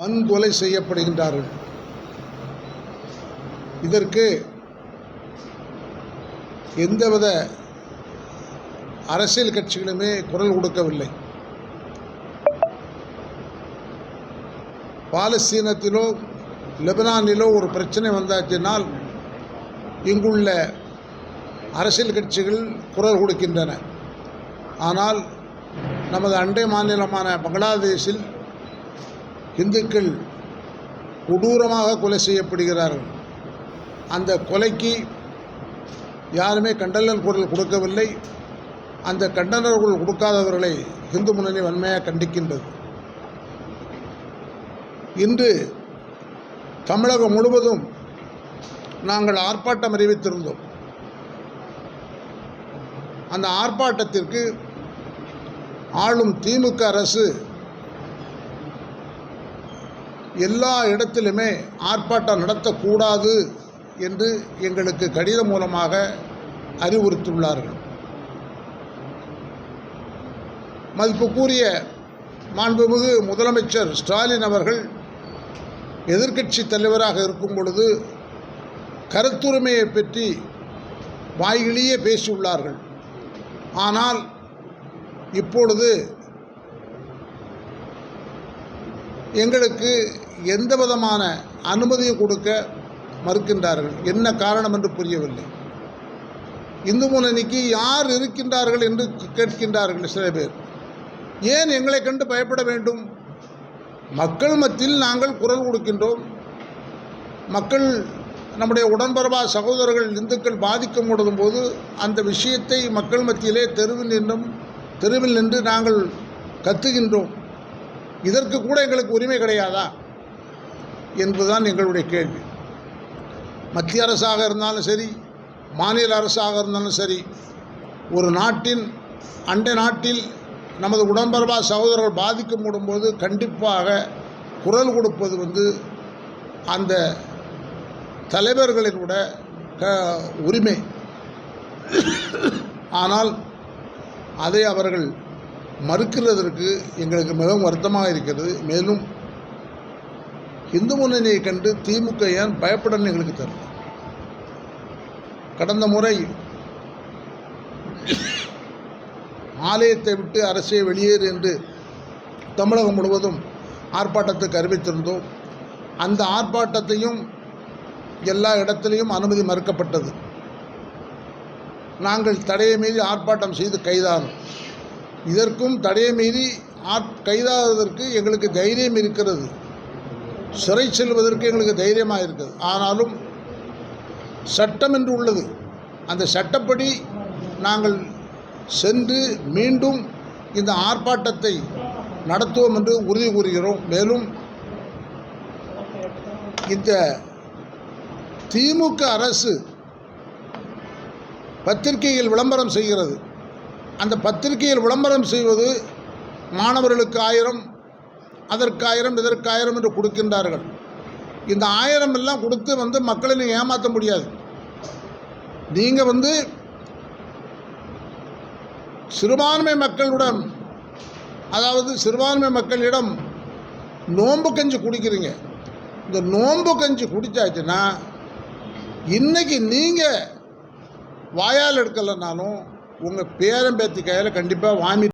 வன்கொலை செய்யப்படுகின்றார்கள். இதற்கு எந்தவித அரசியல் கட்சிகளுமே குரல் கொடுக்கவில்லை. பாலஸ்தீனத்திலும் லெபனானிலோ ஒரு பிரச்சனை வந்தாச்சினால் இங்குள்ள அரசியல் கட்சிகள் குரல் கொடுக்கின்றன. ஆனால் நமது அண்டை மாநிலமான பங்களாதேஷில் இந்துக்கள் கொடூரமாக கொலை செய்யப்படுகிறார்கள். அந்த கொலைக்கு யாருமே கண்டன குரல் கொடுக்கவில்லை. அந்த கண்டனர்கள் குரல் கொடுக்காதவர்களை இந்து முன்னணி வன்மையாக கண்டிக்கின்றது. இன்று தமிழகம் முழுவதும் நாங்கள் ஆர்ப்பாட்டம் அறிவித்திருந்தோம். அந்த ஆர்ப்பாட்டத்திற்கு ஆளும் திமுக அரசு எல்லா இடத்திலுமே ஆர்ப்பாட்டம் நடத்தக்கூடாது என்று எங்களுக்கு கடிதம் மூலமாக அறிவுறுத்தியுள்ளார்கள். மதிப்புக்குரிய மாண்புமிகு முதலமைச்சர் ஸ்டாலின் அவர்கள் எதிர்க்கட்சி தலைவராக இருக்கும் பொழுது கருத்துரிமையை பற்றி வாய்கிலேயே பேசியுள்ளார்கள். ஆனால் இப்பொழுது எங்களுக்கு எந்த விதமான அனுமதியும் கொடுக்க மறுக்கின்றார்கள். என்ன காரணம் என்று புரியவில்லை. இந்து முன்னணிக்கு யார் இருக்கின்றார்கள் என்று கேட்கின்றார்கள் சில பேர். ஏன் எங்களை கண்டு பயப்பட வேண்டும்? மக்கள் மத்தியில் நாங்கள் குரல் கொடுக்கின்றோம். மக்கள் நம்முடைய உடன்பரவா சகோதரர்கள் இந்துக்கள் பாதிக்கப்படும் போது அந்த விஷயத்தை மக்கள் மத்தியிலே தெருவில் நின்றும் தெருவில் நின்று நாங்கள் கத்துகின்றோம். இதற்கு கூட எங்களுக்கு உரிமை கிடையாதா என்பதுதான் எங்களுடைய கேள்வி. மத்திய அரசாக இருந்தாலும் சரி மாநில அரசாக இருந்தாலும் சரி ஒரு நாட்டின் அண்டை நாட்டில் நமது உடன்பரவா சகோதரர்கள் பாதிக்கப்படும் போது கண்டிப்பாக குரல் கொடுப்பது வந்து அந்த தலைவர்களினோட க உரிமை. ஆனால் அதை அவர்கள் மறுக்கிறதற்கு எங்களுக்கு மிகவும் வருத்தமாக இருக்கிறது. மேலும் இந்து முன்னணியை கண்டு திமுக ஏன் பயப்படன்னு எங்களுக்கு தெரியல. கடந்த முறை ஆலயத்தை விட்டு அரசே வெளியேறு என்று தமிழகம் முழுவதும் ஆர்ப்பாட்டத்துக்கு அறிவித்திருந்தோம். அந்த ஆர்ப்பாட்டத்தையும் எல்லா இடத்திலையும் அனுமதி மறுக்கப்பட்டது. நாங்கள் தடையை மீறி ஆர்ப்பாட்டம் செய்து கைதானோம். இதற்கும் தடையை மீறி ஆட் கைதாவதற்கு எங்களுக்கு தைரியம் இருக்கிறது. சிறை செல்வதற்கு எங்களுக்கு தைரியமாக இருக்கிறது. ஆனாலும் சட்டம் என்று உள்ளது. அந்த சட்டப்படி நாங்கள் சென்று மீண்டும் இந்த ஆர்ப்பாட்டத்தை நடத்துவோம் என்று உறுதி கூறுகிறோம். மேலும் இந்த திமுக அரசு பத்திரிகையில் விளம்பரம் செய்கிறது. அந்த பத்திரிகையில் விளம்பரம் செய்வது மாணவர்களுக்கு ஆயிரம் அதற்கு ஆயிரம் இதற்கு ஆயிரம் என்று கொடுக்கின்றார்கள். இந்த ஆயிரம் எல்லாம் கொடுத்து வந்து மக்களை நீங்கள் ஏமாற்ற முடியாது. நீங்கள் வந்து சிறுபான்மை மக்களுடன் அதாவது சிறுபான்மை மக்களிடம் நோன்பு கஞ்சி குடிக்கிறீங்க. இந்த நோன்பு கஞ்சி குடித்தாச்சுன்னா இன்னைக்கு நீங்கள் வாயால் எடுக்கலைனாலும் உங்கள் பேரம்பேத்தி கையில் கண்டிப்பாக வாமி